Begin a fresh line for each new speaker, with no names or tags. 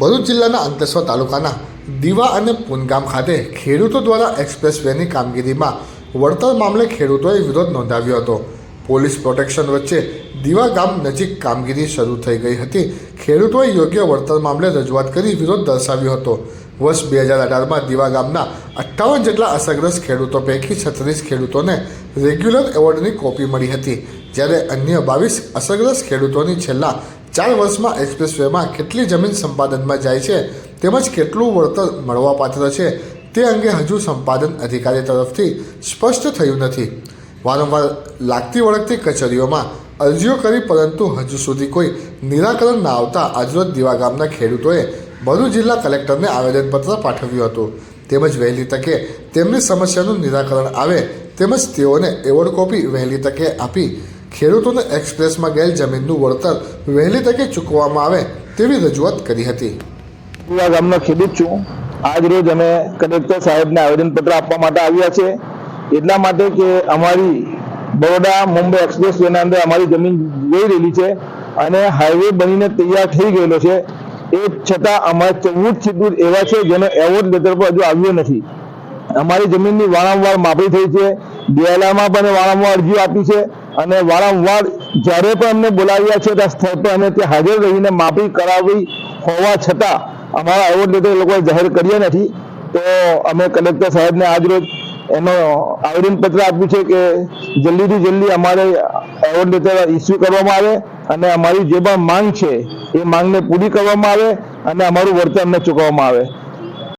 ભરૂચ જિલ્લાના અંકલેશ્વર તાલુકાના દીવા અને પુનગામ ખાતે ખેડૂતો દ્વારા એક્સપ્રેસ વેની કામગીરીમાં વળતર મામલે ખેડૂતોએ વિરોધ નોંધાવ્યો હતો. પોલીસ પ્રોટેક્શન વચ્ચે દીવા ગામ નજીક કામગીરી શરૂ થઈ ગઈ હતી. ખેડૂતોએ યોગ્ય વળતર મામલે રજૂઆત કરી વિરોધ દર્શાવ્યો હતો. વર્ષ બે હજાર અઢારમાં દીવા ગામના અઠ્ઠાવન જેટલા અસરગ્રસ્ત ખેડૂતો પૈકી છત્રીસ ખેડૂતોને રેગ્યુલર એવોર્ડની કોપી મળી હતી. જ્યારે અન્ય બાવીસ અસરગ્રસ્ત ખેડૂતોની છેલ્લા ચાર વર્ષમાં એક્સપ્રેસવેમાં કેટલી જમીન સંપાદનમાં જાય છે તેમજ કેટલું વળતર મળવાપાત્ર છે તે અંગે હજુ સંપાદન અધિકારી તરફથી સ્પષ્ટ થયું નથી. વારંવાર લાગતી વળગતી કચેરીઓમાં અરજીઓ કરી પરંતુ હજુ સુધી કોઈ નિરાકરણ ના આવતા આજરોજ દીવા ગામના ખેડૂતોએ ભરૂચ જિલ્લા કલેક્ટરને આવેદનપત્ર પાઠવ્યું હતું. તેમજ વહેલી તકે તેમની સમસ્યાનું નિરાકરણ આવે તેમજ તેઓને એવોર્ડ કોપી વહેલી તકે આપી ખેડૂતોને એક્સપ્રેસમાં ગયેલ જમીનનું વળતર વહેલી તકે ચૂકવવામાં આવે તેવી રજૂઆત કરી હતી.
આ ગામનો ખેડૂત છું. આજ રોજ અમે કલેક્ટર સાહેબને આવેદનપત્ર આપવા માટે આવ્યા છે. એટલા માટે કે અમારી બરોડા મુંબઈ એક્સપ્રેસ વેના અંદર અમારી જમીન જઈ રહેલી છે અને હાઈવે બનીને તૈયાર થઈ ગયેલો છે. એ છતાં અમારા ચૌદ ખેડૂત એવા છે જેનો એવોર્ડ લેટર પર હજુ આવ્યો નથી. અમારી જમીનની વારંવાર માપણી થઈ છે. ડીએલઆરમાં પણ વારંવાર અરજીઓ આપી છે. અને વારંવાર જ્યારે પણ અમને બોલાવ્યા છે ત્યાં સ્થળ પર અમે ત્યાં હાજર રહીને માપણી કરાવી હોવા છતાં અમારા એવોર્ડ લેટર એ લોકોએ જાહેર કર્યા નથી. તો અમે કલેક્ટર સાહેબને આજરોજ એનો આવેદનપત્ર આપ્યું છે કે જલ્દીથી જલ્દી અમારે એવોર્ડ લેટર ઇસ્યુ કરવામાં આવે અને અમારી જે પણ માંગ છે એ માંગને પૂરી કરવામાં આવે અને અમારું વળતર અમને ચૂકવવામાં આવે.